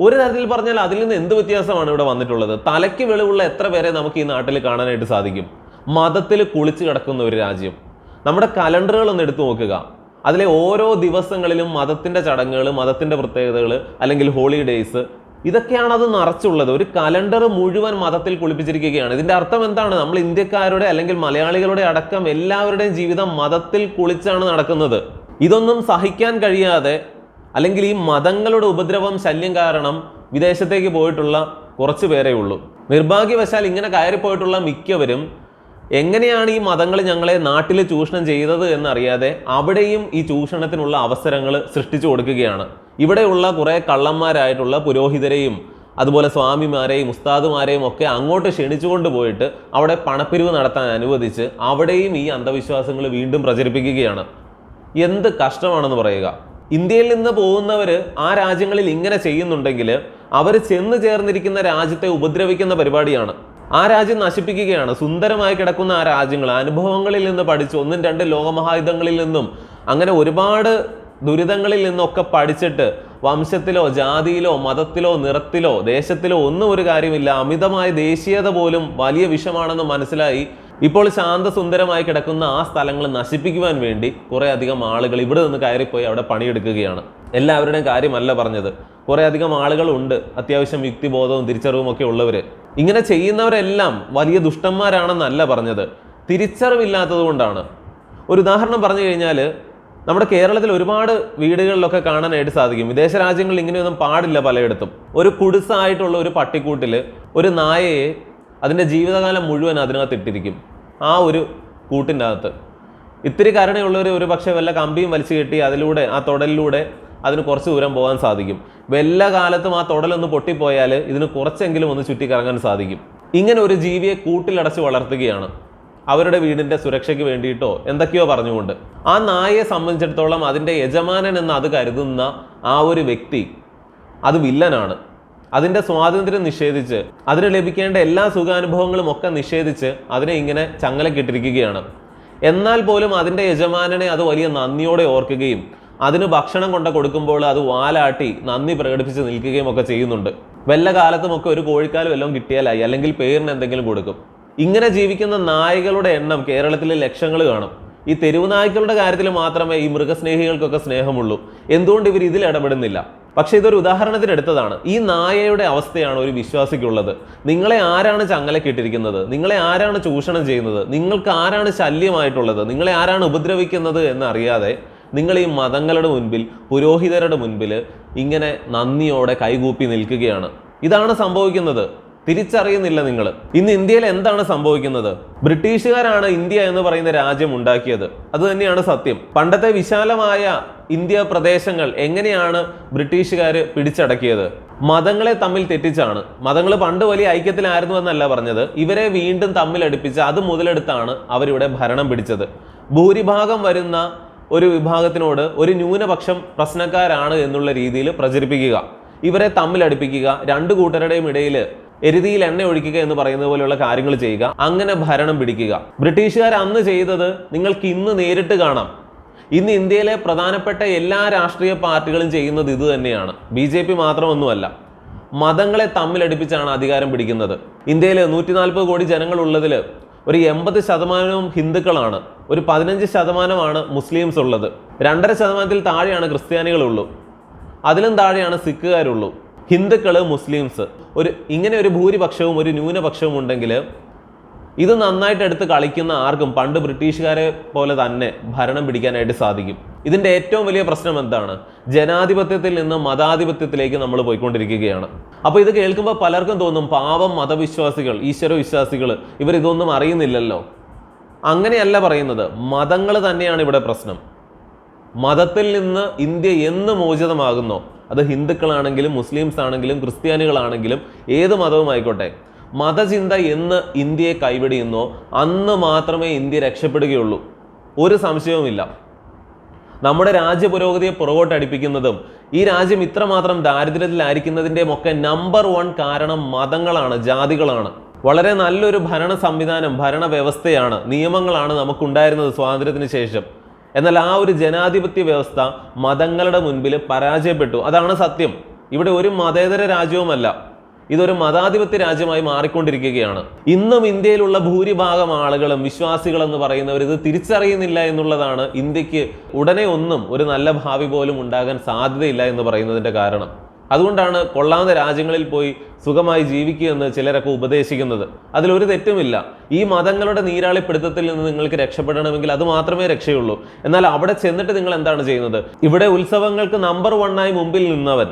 ഒരു തരത്തിൽ പറഞ്ഞാൽ അതിൽ നിന്ന് എന്ത് വ്യത്യാസമാണ് ഇവിടെ വന്നിട്ടുള്ളത്? തലയ്ക്ക് വെളിവുള്ള എത്ര പേരെ നമുക്ക് ഈ നാട്ടിൽ കാണാനായിട്ട് സാധിക്കും? മതത്തിൽ കുളിച്ചു കിടക്കുന്ന ഒരു രാജ്യം. നമ്മുടെ കലണ്ടറുകൾ ഒന്ന് എടുത്തു നോക്കുക. അതിലെ ഓരോ ദിവസങ്ങളിലും മതത്തിന്റെ ചടങ്ങുകൾ മതത്തിന്റെ പ്രത്യേകതകൾ അല്ലെങ്കിൽ ഹോളിഡേയ്സ് ഇതൊക്കെയാണ് അത് നിറച്ചുള്ളത്. ഒരു കലണ്ടർ മുഴുവൻ മതത്തിൽ കുളിപ്പിച്ചിരിക്കുകയാണ്. ഇതിന്റെ അർത്ഥം എന്താണ്? നമ്മൾ ഇന്ത്യക്കാരുടെ അല്ലെങ്കിൽ മലയാളികളുടെ അടക്കം എല്ലാവരുടെയും ജീവിതം മതത്തിൽ കുളിച്ചാണ് നടക്കുന്നത്. ഇതൊന്നും സഹിക്കാൻ കഴിയാതെ അല്ലെങ്കിൽ ഈ മതങ്ങളുടെ ഉപദ്രവം ശല്യം കാരണം വിദേശത്തേക്ക് പോയിട്ടുള്ള കുറച്ച് പേരേ ഉള്ളൂ. നിർഭാഗ്യവശാൽ ഇങ്ങനെ കയറിപ്പോയിട്ടുള്ള മിക്കവരും എങ്ങനെയാണ് ഈ മതങ്ങൾ ഞങ്ങളെ നാട്ടിൽ ചൂഷണം ചെയ്തത് എന്നറിയാതെ അവിടെയും ഈ ചൂഷണത്തിനുള്ള അവസരങ്ങൾ സൃഷ്ടിച്ചു കൊടുക്കുകയാണ്. ഇവിടെയുള്ള കുറേ കള്ളന്മാരായിട്ടുള്ള പുരോഹിതരെയും അതുപോലെ സ്വാമിമാരെയും ഉസ്താദുമാരെയും ഒക്കെ അങ്ങോട്ട് ക്ഷണിച്ചുകൊണ്ട് പോയിട്ട് അവിടെ പണപ്പിരിവ് നടത്താൻ അനുവദിച്ച് അവിടെയും ഈ അന്ധവിശ്വാസങ്ങൾ വീണ്ടും പ്രചരിപ്പിക്കുകയാണ്. എന്ത് കഷ്ടമാണെന്ന് പറയുക. ഇന്ത്യയിൽ നിന്ന് പോകുന്നവർ ആ രാജ്യങ്ങളിൽ ഇങ്ങനെ ചെയ്യുന്നുണ്ടെങ്കിൽ അവർ ചെന്ന് ചേർന്നിരിക്കുന്ന രാജ്യത്തെ ഉപദ്രവിക്കുന്ന പരിപാടിയാണ്. ആ രാജ്യം നശിപ്പിക്കുകയാണ്. സുന്ദരമായി കിടക്കുന്ന ആ രാജ്യങ്ങൾ അനുഭവങ്ങളിൽ നിന്ന് പഠിച്ചു ഒന്നും രണ്ട് ലോകമഹായുധങ്ങളിൽ നിന്നും അങ്ങനെ ഒരുപാട് ദുരിതങ്ങളിൽ നിന്നൊക്കെ പഠിച്ചിട്ട് വംശത്തിലോ ജാതിയിലോ മതത്തിലോ നിറത്തിലോ ദേശത്തിലോ ഒന്നും ഒരു കാര്യമില്ല. അമിതമായ ദേശീയത പോലും വലിയ വിഷമാണെന്ന് മനസ്സിലായി. ഇപ്പോൾ ശാന്തസുന്ദരമായി കിടക്കുന്ന ആ സ്ഥലങ്ങൾ നശിപ്പിക്കുവാൻ വേണ്ടി കുറേ അധികം ആളുകൾ ഇവിടെ നിന്ന് കയറിപ്പോയി അവിടെ പണിയെടുക്കുകയാണ്. എല്ലാവരുടെയും കാര്യമല്ല പറഞ്ഞത്. കുറേ അധികം ആളുകളുണ്ട്. അത്യാവശ്യം യുക്തിബോധവും തിരിച്ചറിവും ഒക്കെ ഉള്ളവർ ഇങ്ങനെ ചെയ്യുന്നവരെല്ലാം വലിയ ദുഷ്ടന്മാരാണെന്നല്ല പറഞ്ഞത്. തിരിച്ചറിവില്ലാത്തത് കൊണ്ടാണ് ഒരു ഉദാഹരണം പറഞ്ഞു കഴിഞ്ഞാൽ നമ്മുടെ കേരളത്തിൽ ഒരുപാട് വീടുകളിലൊക്കെ കാണാനായിട്ട് സാധിക്കും. വിദേശ രാജ്യങ്ങളിൽ ഇങ്ങനെയൊന്നും പാടില്ല പലയിടത്തും. ഒരു കുടിസായിട്ടുള്ള ഒരു പട്ടിക്കൂട്ടിൽ ഒരു നായയെ അതിന്റെ ജീവിതകാലം മുഴുവൻ അതിനകത്ത് ഇട്ടിരിക്കും. ആ ഒരു കൂട്ടിന്റെ അകത്ത്. ഇത്തിരി കരുണയുള്ളവർ ഒരു പക്ഷേ വല്ല കമ്പിയും വലിച്ചു കെട്ടി അതിലൂടെ ആ തൊടലിലൂടെ അതിന് കുറച്ച് ദൂരം പോകാൻ സാധിക്കും. വല്ല കാലത്തും ആ തൊടലൊന്ന് പൊട്ടിപ്പോയാൽ ഇതിന് കുറച്ചെങ്കിലും ഒന്ന് ചുറ്റിക്കറങ്ങാൻ സാധിക്കും. ഇങ്ങനെ ഒരു ജീവിയെ കൂട്ടിലടച്ച് വളർത്തുകയാണ്. അവരുടെ വീടിന്റെ സുരക്ഷയ്ക്ക് വേണ്ടിയിട്ടോ എന്തൊക്കെയോ പറഞ്ഞുകൊണ്ട്. ആ നായയെ സംബന്ധിച്ചിടത്തോളം അതിന്റെ യജമാനൻ എന്ന് അത് കരുതുന്ന ആ ഒരു വ്യക്തി അത് വില്ലനാണ്. അതിന്റെ സ്വാതന്ത്ര്യം നിഷേധിച്ച് അതിന് ലഭിക്കേണ്ട എല്ലാ സുഖാനുഭവങ്ങളും ഒക്കെ നിഷേധിച്ച് അതിനെ ഇങ്ങനെ ചങ്ങലക്കിട്ടിരിക്കുകയാണ്. എന്നാൽ പോലും അതിന്റെ യജമാനനെ അത് വലിയ നന്ദിയോടെ ഓർക്കുകയും അതിന് ഭക്ഷണം കൊണ്ട് കൊടുക്കുമ്പോൾ അത് വാലാട്ടി നന്ദി പ്രകടിപ്പിച്ച് നിൽക്കുകയും ഒക്കെ ചെയ്യുന്നുണ്ട്. വല്ല കാലത്തുമൊക്കെ ഒരു കോഴിക്കാൽ വല്ലതും കിട്ടിയാലായി അല്ലെങ്കിൽ പേരിന് എന്തെങ്കിലും കൊടുക്കും. ഇങ്ങനെ ജീവിക്കുന്ന നായകളുടെ എണ്ണം കേരളത്തിൽ ലക്ഷങ്ങൾ കാണും. ഈ തെരുവുനായ്ക്കളുടെ കാര്യത്തിൽ മാത്രമേ ഈ മൃഗസ്നേഹികൾക്കൊക്കെ സ്നേഹമുള്ളൂ. എന്തുകൊണ്ട് ഇവർ ഇതിൽ ഇടപെടുന്നില്ല? പക്ഷേ ഇതൊരു ഉദാഹരണത്തിന് എടുത്തതാണ്. ഈ നായയുടെ അവസ്ഥയാണ് ഒരു വിശ്വാസിക്കുള്ളത്. നിങ്ങളെ ആരാണ് ചങ്ങലക്കിട്ടിരിക്കുന്നത്? നിങ്ങളെ ആരാണ് ചൂഷണം ചെയ്യുന്നത്? നിങ്ങൾക്ക് ആരാണ് ശല്യമായിട്ടുള്ളത്? നിങ്ങളെ ആരാണ് ഉപദ്രവിക്കുന്നത് എന്നറിയാതെ നിങ്ങൾ ഈ മതങ്ങളുടെ മുൻപിൽ പുരോഹിതരുടെ മുൻപിൽ ഇങ്ങനെ നന്ദിയോടെ കൈകൂപ്പി നിൽക്കുകയാണ്. ഇതാണ് സംഭവിക്കുന്നത്. തിരിച്ചറിയുന്നില്ല നിങ്ങൾ ഇന്ന് ഇന്ത്യയിൽ എന്താണ് സംഭവിക്കുന്നത്? ബ്രിട്ടീഷുകാരാണ് ഇന്ത്യ എന്ന് പറയുന്ന രാജ്യം ഉണ്ടാക്കിയത്. അത് തന്നെയാണ് സത്യം. പണ്ടത്തെ വിശാലമായ ഇന്ത്യ പ്രദേശങ്ങൾ എങ്ങനെയാണ് ബ്രിട്ടീഷുകാർ പിടിച്ചടക്കിയത്? മതങ്ങളെ തമ്മിൽ തെറ്റിച്ചാണ്. മതങ്ങൾ പണ്ട് വലിയ ഐക്യത്തിലായിരുന്നു എന്നല്ല പറഞ്ഞത്. ഇവരെ വീണ്ടും തമ്മിലടുപ്പിച്ച് അത് മുതലെടുത്താണ് അവരിവിടെ ഭരണം പിടിച്ചത്. ഭൂരിഭാഗം വരുന്ന ഒരു വിഭാഗത്തിനോട് ഒരു ന്യൂനപക്ഷം പ്രശ്നക്കാരാണ് എന്നുള്ള രീതിയിൽ പ്രചരിപ്പിക്കുക. ഇവരെ തമ്മിലടുപ്പിക്കുക. രണ്ട് കൂട്ടരുടെയും ഇടയിൽ എരുതിയിൽ എണ്ണ ഒഴിക്കുക എന്ന് പറയുന്നത് പോലെയുള്ള കാര്യങ്ങൾ ചെയ്യുക. അങ്ങനെ ഭരണം പിടിക്കുക. ബ്രിട്ടീഷുകാർ അന്ന് ചെയ്തത് നിങ്ങൾക്ക് ഇന്ന് നേരിട്ട് കാണാം. ഇന്ന് ഇന്ത്യയിലെ പ്രധാനപ്പെട്ട എല്ലാ രാഷ്ട്രീയ പാർട്ടികളും ചെയ്യുന്നത് ഇത് തന്നെയാണ്. ബി ജെ പി മാത്രമൊന്നുമല്ല. മതങ്ങളെ തമ്മിലടിപ്പിച്ചാണ് അധികാരം പിടിക്കുന്നത്. ഇന്ത്യയിലെ നൂറ്റി നാൽപ്പത് കോടി ജനങ്ങളുള്ളതിൽ ഒരു എൺപത് ശതമാനവും ഹിന്ദുക്കളാണ്. ഒരു പതിനഞ്ച് ശതമാനമാണ് മുസ്ലിംസ് ഉള്ളത് രണ്ടര ശതമാനത്തിൽ താഴെയാണ് ക്രിസ്ത്യാനികളുള്ളൂ. അതിലും താഴെയാണ് സിഖുകാരുള്ളൂ. ഹിന്ദുക്കൾ മുസ്ലിംസ് ഒരു ഇങ്ങനെ ഒരു ഭൂരിപക്ഷവും ഒരു ന്യൂനപക്ഷവും ഉണ്ടെങ്കിൽ ഇത് നന്നായിട്ട് എടുത്ത് കളിക്കുന്ന ആർക്കും പണ്ട് ബ്രിട്ടീഷുകാരെ പോലെ തന്നെ ഭരണം പിടിക്കാനായിട്ട് സാധിക്കും. ഇതിന്റെ ഏറ്റവും വലിയ പ്രശ്നം എന്താണ്? ജനാധിപത്യത്തിൽ നിന്ന് മതാധിപത്യത്തിലേക്ക് നമ്മൾ പോയിക്കൊണ്ടിരിക്കുകയാണ്. അപ്പോൾ ഇത് കേൾക്കുമ്പോൾ പലർക്കും തോന്നും പാവം മതവിശ്വാസികൾ ഈശ്വര വിശ്വാസികൾ ഇവർ ഇതൊന്നും അറിയുന്നില്ലല്ലോ. അങ്ങനെയല്ല പറയുന്നത്. മതങ്ങൾ തന്നെയാണ് ഇവിടെ പ്രശ്നം. മതത്തിൽ നിന്ന് ഇന്ത്യ എന്ന് മോചിതമാകുന്നോ? അത് ഹിന്ദുക്കളാണെങ്കിലും മുസ്ലിംസ് ആണെങ്കിലും ക്രിസ്ത്യാനികളാണെങ്കിലും ഏത് മതവും ആയിക്കോട്ടെ. മതചിന്ത എന്ന് ഇന്ത്യയെ കൈവിടിയുന്നോ അന്ന് മാത്രമേ ഇന്ത്യ രക്ഷപ്പെടുകയുള്ളൂ. ഒരു സംശയവുമില്ല. നമ്മുടെ രാജ്യ പുരോഗതിയെ പുറകോട്ടടിപ്പിക്കുന്നതും ഈ രാജ്യം ഇത്രമാത്രം ദാരിദ്ര്യത്തിലായിരിക്കുന്നതിന്റെയും ഒക്കെ നമ്പർ വൺ കാരണം മതങ്ങളാണ് ജാതികളാണ്. വളരെ നല്ലൊരു ഭരണ സംവിധാനം ഭരണ വ്യവസ്ഥയാണ് നിയമങ്ങളാണ് നമുക്കുണ്ടായിരുന്നത് സ്വാതന്ത്ര്യത്തിന് ശേഷം. എന്നാൽ ആ ഒരു ജനാധിപത്യ വ്യവസ്ഥ മതങ്ങളുടെ മുൻപിൽ പരാജയപ്പെട്ടു. അതാണ് സത്യം. ഇവിടെ ഒരു മതേതര രാജ്യവുമല്ല. ഇതൊരു മതാധിപത്യ രാജ്യമായി മാറിക്കൊണ്ടിരിക്കുകയാണ്. ഇന്നും ഇന്ത്യയിലുള്ള ഭൂരിഭാഗം ആളുകളും വിശ്വാസികൾ എന്ന് പറയുന്നവർ ഇത് തിരിച്ചറിയുന്നില്ല എന്നുള്ളതാണ് ഇന്ത്യയ്ക്ക് ഉടനെ ഒന്നും ഒരു നല്ല ഭാവി പോലും ഉണ്ടാകാൻ സാധ്യതയില്ല എന്ന് പറയുന്നതിന്റെ കാരണം. അതുകൊണ്ടാണ് കൊള്ളാവുന്ന രാജ്യങ്ങളിൽ പോയി സുഖമായി ജീവിക്കുക എന്ന് ചിലരൊക്കെ ഉപദേശിക്കുന്നത്. അതിലൊരു തെറ്റുമില്ല. ഈ മതങ്ങളുടെ നീരാളിപ്പിടുത്തത്തിൽ നിന്ന് നിങ്ങൾക്ക് രക്ഷപ്പെടണമെങ്കിൽ അത് മാത്രമേ രക്ഷയുള്ളൂ. എന്നാൽ അവിടെ ചെന്നിട്ട് നിങ്ങൾ എന്താണ് ചെയ്യുന്നത്? ഇവിടെ ഉത്സവങ്ങൾക്ക് നമ്പർ വണ്ണായി മുമ്പിൽ നിന്നവൻ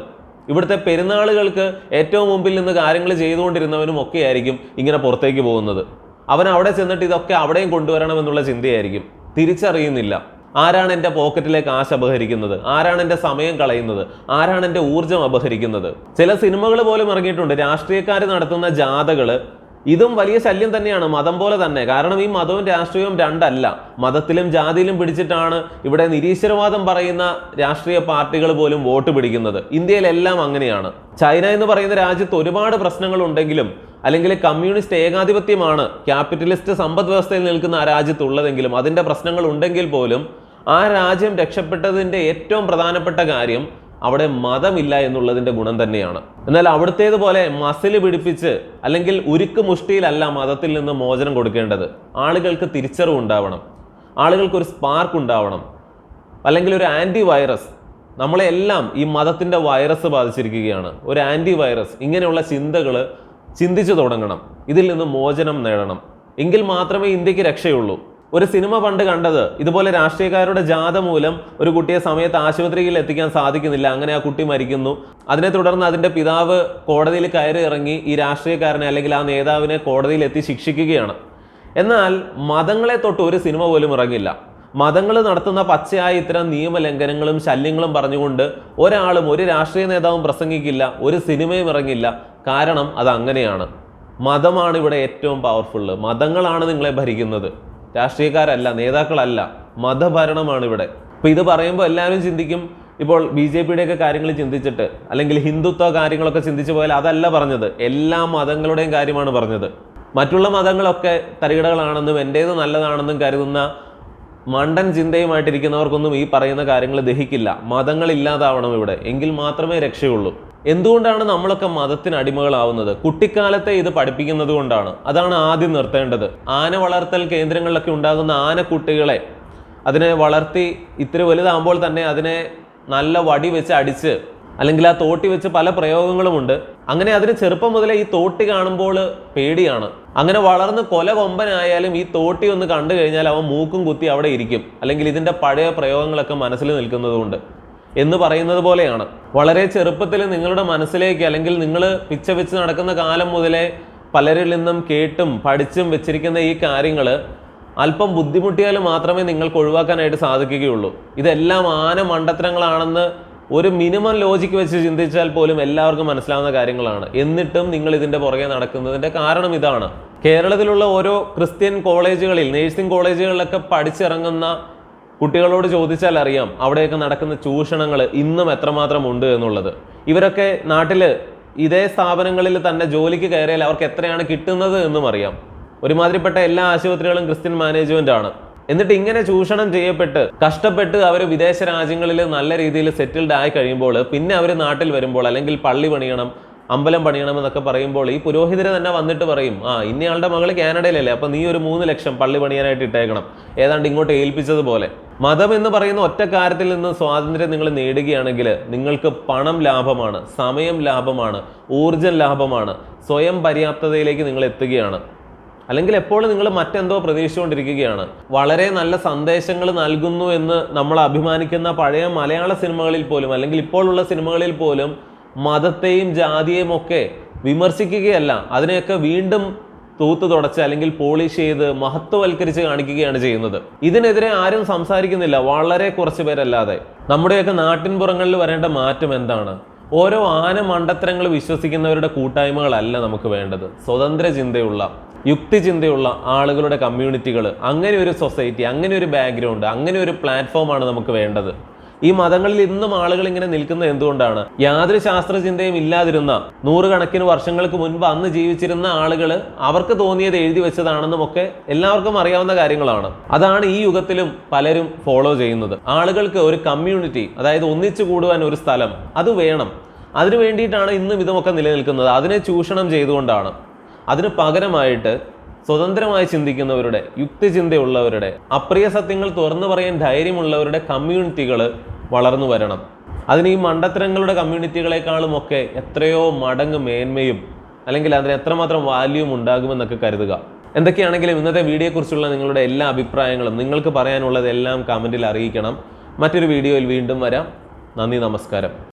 ഇവിടുത്തെ പെരുന്നാളുകൾക്ക് ഏറ്റവും മുമ്പിൽ നിന്ന് കാര്യങ്ങൾ ചെയ്തുകൊണ്ടിരുന്നവനും ഒക്കെ ആയിരിക്കും ഇങ്ങനെ പുറത്തേക്ക് പോകുന്നത്. അവൻ അവിടെ ചെന്നിട്ട് ഇതൊക്കെ അവിടെയും കൊണ്ടുവരണമെന്നുള്ള ചിന്തയായിരിക്കും. തിരിച്ചറിയുന്നില്ല. ആരാണ് എന്റെ പോക്കറ്റിലെ കാശ് അപഹരിക്കുന്നത്? ആരാണ് എന്റെ സമയം കളയുന്നത്? ആരാണ് എന്റെ ഊർജം അപഹരിക്കുന്നത്? ചില സിനിമകൾ പോലും ഇറങ്ങിയിട്ടുണ്ട്. രാഷ്ട്രീയക്കാർ നടത്തുന്ന ജാഥകൾ ഇതും വലിയ ശല്യം തന്നെയാണ്. മതം പോലെ തന്നെ. കാരണം ഈ മതവും രാഷ്ട്രീയവും രണ്ടല്ല. മതത്തിലും ജാതിയിലും പിടിച്ചിട്ടാണ് ഇവിടെ നിരീശ്വരവാദം പറയുന്ന രാഷ്ട്രീയ പാർട്ടികൾ പോലും വോട്ട് പിടിക്കുന്നത്. ഇന്ത്യയിലെല്ലാം അങ്ങനെയാണ്. ചൈന എന്ന് പറയുന്ന രാജ്യത്ത് ഒരുപാട് പ്രശ്നങ്ങൾ ഉണ്ടെങ്കിലും അല്ലെങ്കിൽ കമ്മ്യൂണിസ്റ്റ് ഏകാധിപത്യമാണ് ക്യാപിറ്റലിസ്റ്റ് സമ്പദ് വ്യവസ്ഥയിൽ നിൽക്കുന്ന ആ രാജ്യത്തുള്ളതെങ്കിലും അതിന്റെ പ്രശ്നങ്ങൾ ഉണ്ടെങ്കിൽ പോലും ആ രാജ്യം രക്ഷപ്പെട്ടതിന്റെ ഏറ്റവും പ്രധാനപ്പെട്ട കാര്യം അവിടെ മതമില്ല എന്നുള്ളതിന്റെ ഗുണം തന്നെയാണ്. എന്നാൽ അവിടുത്തേതുപോലെ മസിൽ പിടിപ്പിച്ച് അല്ലെങ്കിൽ ഉരുക്ക് മുഷ്ടിയിലല്ല മതത്തിൽ നിന്ന് മോചനം കൊടുക്കേണ്ടത്. ആളുകൾക്ക് തിരിച്ചറിവ് ഉണ്ടാവണം. ആളുകൾക്ക് ഒരു സ്പാർക്ക് ഉണ്ടാവണം. അല്ലെങ്കിൽ ഒരു ആന്റി വൈറസ് നമ്മളെല്ലാം ഈ മതത്തിന്റെ വൈറസ് ബാധിച്ചിരിക്കുകയാണ്. ഒരു ആന്റി വൈറസ് ഇങ്ങനെയുള്ള ചിന്തകൾ ചിന്തിച്ചു തുടങ്ങണം. ഇതിൽ നിന്ന് മോചനം നേടണം. എങ്കിൽ മാത്രമേ ഇന്ത്യയ്ക്ക് രക്ഷയുള്ളൂ. ഒരു സിനിമ പണ്ട് കണ്ടത് ഇതുപോലെ രാഷ്ട്രീയക്കാരുടെ ജാഥ മൂലം ഒരു കുട്ടിയെ സമയത്ത് ആശുപത്രിയിൽ എത്തിക്കാൻ സാധിക്കുന്നില്ല. അങ്ങനെ ആ കുട്ടി മരിക്കുന്നു. അതിനെ തുടർന്ന് അതിന്റെ പിതാവ് കോടതിയിൽ കയറി ഇറങ്ങി ഈ രാഷ്ട്രീയക്കാരനെ അല്ലെങ്കിൽ ആ നേതാവിനെ കോടതിയിൽ എത്തി ശിക്ഷിക്കുകയാണ്. എന്നാൽ മതങ്ങളെ തൊട്ട് ഒരു സിനിമ പോലും ഇറങ്ങില്ല. മതങ്ങൾ നടത്തുന്ന പച്ചയായ ഇത്തരം നിയമലംഘനങ്ങളും ശല്യങ്ങളും പറഞ്ഞുകൊണ്ട് ഒരാളും ഒരു രാഷ്ട്രീയ നേതാവും പ്രസംഗിക്കില്ല ഒരു സിനിമയും ഇറങ്ങില്ല. കാരണം അത് അങ്ങനെയാണ്. മതമാണ് ഇവിടെ ഏറ്റവും പവർഫുള്ള് മതങ്ങളാണ് നിങ്ങളെ ഭരിക്കുന്നത്. രാഷ്ട്രീയക്കാരല്ല നേതാക്കളല്ല മതഭരണമാണ് ഇവിടെ. അപ്പൊ ഇത് പറയുമ്പോൾ എല്ലാവരും ചിന്തിക്കും ഇപ്പോൾ ബി ജെ പിയുടെ ഒക്കെ കാര്യങ്ങൾ ചിന്തിച്ചിട്ട് അല്ലെങ്കിൽ ഹിന്ദുത്വ കാര്യങ്ങളൊക്കെ ചിന്തിച്ചു പോയാൽ അതല്ല പറഞ്ഞത്. എല്ലാ മതങ്ങളുടെയും കാര്യമാണ് പറഞ്ഞത്. മറ്റുള്ള മതങ്ങളൊക്കെ തരികിടകളാണെന്നും എന്റേത് നല്ലതാണെന്നും കരുതുന്ന മണ്ടൻ ചിന്തയുമായിട്ടിരിക്കുന്നവർക്കൊന്നും ഈ പറയുന്ന കാര്യങ്ങൾ ദഹിക്കില്ല. മതങ്ങൾ ഇല്ലാതാവണം ഇവിടെ. എങ്കിൽ മാത്രമേ രക്ഷയുള്ളൂ. എന്തുകൊണ്ടാണ് നമ്മളൊക്കെ മതത്തിന് അടിമകളാവുന്നത്? കുട്ടിക്കാലത്തെ ഇത് പഠിപ്പിക്കുന്നത് കൊണ്ടാണ്. അതാണ് ആദ്യം നിർത്തേണ്ടത്. ആന വളർത്തൽ കേന്ദ്രങ്ങളിലൊക്കെ ഉണ്ടാകുന്ന ആനക്കുട്ടികളെ അതിനെ വളർത്തി ഇത്ര വലുതാകുമ്പോൾ തന്നെ അതിനെ നല്ല വടി വെച്ച് അടിച്ച് അല്ലെങ്കിൽ ആ തോട്ടി വെച്ച് പല പ്രയോഗങ്ങളുമുണ്ട്. അങ്ങനെ അതിന് ചെറുപ്പം മുതലേ ഈ തോട്ടി കാണുമ്പോൾ പേടിയാണ്. അങ്ങനെ വളർന്ന് കൊല കൊമ്പനായാലും ഈ തോട്ടി ഒന്ന് കണ്ടു കഴിഞ്ഞാൽ അവൻ മൂക്കും കുത്തി അവിടെ ഇരിക്കും. അല്ലെങ്കിൽ ഇതിന്റെ പഴയ പ്രയോഗങ്ങളൊക്കെ മനസ്സിൽ നിൽക്കുന്നതുകൊണ്ട്. എന്ന് പറയുന്നത് പോലെയാണ്. വളരെ ചെറുപ്പത്തിൽ നിങ്ങളുടെ മനസ്സിലേക്ക് അല്ലെങ്കിൽ നിങ്ങൾ പിച്ച വെച്ച് നടക്കുന്ന കാലം മുതലേ പലരിൽ നിന്നും കേട്ടും പഠിച്ചും വെച്ചിരിക്കുന്ന ഈ കാര്യങ്ങൾ അല്പം ബുദ്ധിമുട്ടിയാൽ മാത്രമേ നിങ്ങൾക്ക് ഒഴിവാക്കാനായിട്ട് സാധിക്കുകയുള്ളൂ. ഇതെല്ലാം ആന മണ്ടത്തരങ്ങളാണെന്ന് ഒരു മിനിമം ലോജിക്ക് വെച്ച് ചിന്തിച്ചാൽ പോലും എല്ലാവർക്കും മനസ്സിലാവുന്ന കാര്യങ്ങളാണ്. എന്നിട്ടും നിങ്ങൾ ഇതിന്റെ പുറകെ നടക്കുന്നതിന്റെ കാരണം ഇതാണ്. കേരളത്തിലുള്ള ഓരോ ക്രിസ്ത്യൻ കോളേജുകളിൽ നേഴ്സിംഗ് കോളേജുകളിലൊക്കെ പഠിച്ചിറങ്ങുന്ന കുട്ടികളോട് ചോദിച്ചാൽ അറിയാം അവിടെയൊക്കെ നടക്കുന്ന ചൂഷണങ്ങൾ ഇന്നും എത്രമാത്രം ഉണ്ട് എന്നുള്ളത്. ഇവരൊക്കെ നാട്ടിൽ ഇതേ സ്ഥാപനങ്ങളിൽ തന്നെ ജോലിക്ക് കയറിയാൽ അവർക്ക് എത്രയാണ് കിട്ടുന്നത് എന്നും അറിയാം. ഒരുമാതിരിപ്പെട്ട എല്ലാ ആശുപത്രികളും ക്രിസ്ത്യൻ മാനേജ്മെന്റ് ആണ്. എന്നിട്ട് ഇങ്ങനെ ചൂഷണം ചെയ്യപ്പെട്ട് കഷ്ടപ്പെട്ട് അവർ വിദേശ രാജ്യങ്ങളിൽ നല്ല രീതിയിൽ സെറ്റിൽഡ് ആയി കഴിയുമ്പോൾ പിന്നെ അവർ നാട്ടിൽ വരുമ്പോൾ അല്ലെങ്കിൽ പള്ളി പണിയണം അമ്പലം പണിയണം എന്നൊക്കെ പറയുമ്പോൾ ഈ പുരോഹിതരെ തന്നെ വന്നിട്ട് പറയും ആ ഇന്നയാളുടെ മകൾ കാനഡയിലല്ലേ അപ്പൊ നീ ഒരു മൂന്ന് ലക്ഷം പള്ളി പണിയാനായിട്ട് ഇട്ടേക്കണം. ഏതാണ്ട് ഇങ്ങോട്ട് ഏൽപ്പിച്ചതുപോലെ. മതം എന്ന് പറയുന്ന ഒറ്റ കാര്യത്തിൽ നിന്ന് സ്വാതന്ത്ര്യം നിങ്ങൾ നേടുകയാണെങ്കിൽ നിങ്ങൾക്ക് പണം ലാഭമാണ് സമയം ലാഭമാണ് ഊർജം ലാഭമാണ് സ്വയം പര്യാപ്തതയിലേക്ക് നിങ്ങൾ എത്തുകയാണ്. അല്ലെങ്കിൽ എപ്പോഴും നിങ്ങൾ മറ്റെന്തോ പ്രതീക്ഷിച്ചുകൊണ്ടിരിക്കുകയാണ്. വളരെ നല്ല സന്ദേശങ്ങൾ നൽകുന്നു എന്ന് നമ്മൾ അഭിമാനിക്കുന്ന പഴയ മലയാള സിനിമകളിൽ പോലും അല്ലെങ്കിൽ ഇപ്പോഴുള്ള സിനിമകളിൽ പോലും മതത്തെയും ജാതിയെയും ഒക്കെ വിമർശിക്കുകയല്ല. അതിനെയൊക്കെ വീണ്ടും തൂത്ത് തുടച്ച് അല്ലെങ്കിൽ പോളിഷ് ചെയ്ത് മഹത്വവൽക്കരിച്ച് കാണിക്കുകയാണ് ചെയ്യുന്നത്. ഇതിനെതിരെ ആരും സംസാരിക്കുന്നില്ല. വളരെ കുറച്ച് പേരല്ലാതെ. നമ്മുടെയൊക്കെ നാട്ടിൻപുറങ്ങളിൽ വരേണ്ട മാറ്റം എന്താണ്? ഓരോ ആന മണ്ടത്തരങ്ങൾ വിശ്വസിക്കുന്നവരുടെ കൂട്ടായ്മകളല്ല നമുക്ക് വേണ്ടത്. സ്വതന്ത്ര ചിന്തയുള്ള യുക്തിചിന്തയുള്ള ആളുകളുടെ കമ്മ്യൂണിറ്റികൾ അങ്ങനെ ഒരു സൊസൈറ്റി അങ്ങനെ ഒരു ബാക്ക്ഗ്രൗണ്ട് അങ്ങനെ ഒരു പ്ലാറ്റ്ഫോമാണ് നമുക്ക് വേണ്ടത്. ഈ മതങ്ങളിൽ ഇന്നും ആളുകൾ ഇങ്ങനെ നിൽക്കുന്നത് എന്തുകൊണ്ടാണ്? യാതൊരു ശാസ്ത്രചിന്തയും ഇല്ലാതിരുന്ന നൂറുകണക്കിന് വർഷങ്ങൾക്ക് മുൻപ് അന്ന് ജീവിച്ചിരുന്ന ആളുകൾ അവർക്ക് തോന്നിയത് എഴുതി വെച്ചതാണെന്നും ഒക്കെ എല്ലാവർക്കും അറിയാവുന്ന കാര്യങ്ങളാണ്. അതാണ് ഈ യുഗത്തിലും പലരും ഫോളോ ചെയ്യുന്നത്. ആളുകൾക്ക് ഒരു കമ്മ്യൂണിറ്റി അതായത് ഒന്നിച്ചു കൂടുവാൻ ഒരു സ്ഥലം അത് വേണം. അതിനു വേണ്ടിയിട്ടാണ് ഇന്നും ഇതുമൊക്കെ നിലനിൽക്കുന്നത്. അതിനെ ചൂഷണം ചെയ്തുകൊണ്ടാണ്. അതിന് പകരമായിട്ട് സ്വതന്ത്രമായി ചിന്തിക്കുന്നവരുടെ യുക്തിചിന്തയുള്ളവരുടെ അപ്രിയ സത്യങ്ങൾ തുറന്നു പറയാൻ ധൈര്യമുള്ളവരുടെ കമ്മ്യൂണിറ്റികൾ വളർന്നു വരണം. അതിന് ഈ മണ്ടത്തരങ്ങളുടെ കമ്മ്യൂണിറ്റികളെക്കാളും ഒക്കെ എത്രയോ മടങ്ങ് മേന്മയും അല്ലെങ്കിൽ അതിന് എത്രമാത്രം വാല്യൂം ഉണ്ടാകുമെന്നൊക്കെ കരുതുക. എന്തൊക്കെയാണെങ്കിലും ഇന്നത്തെ വീഡിയോയെക്കുറിച്ചുള്ള നിങ്ങളുടെ എല്ലാ അഭിപ്രായങ്ങളും നിങ്ങൾക്ക് പറയാനുള്ളതെല്ലാം കമന്റിൽ അറിയിക്കണം. മറ്റൊരു വീഡിയോയിൽ വീണ്ടും വരാം. നന്ദി നമസ്കാരം.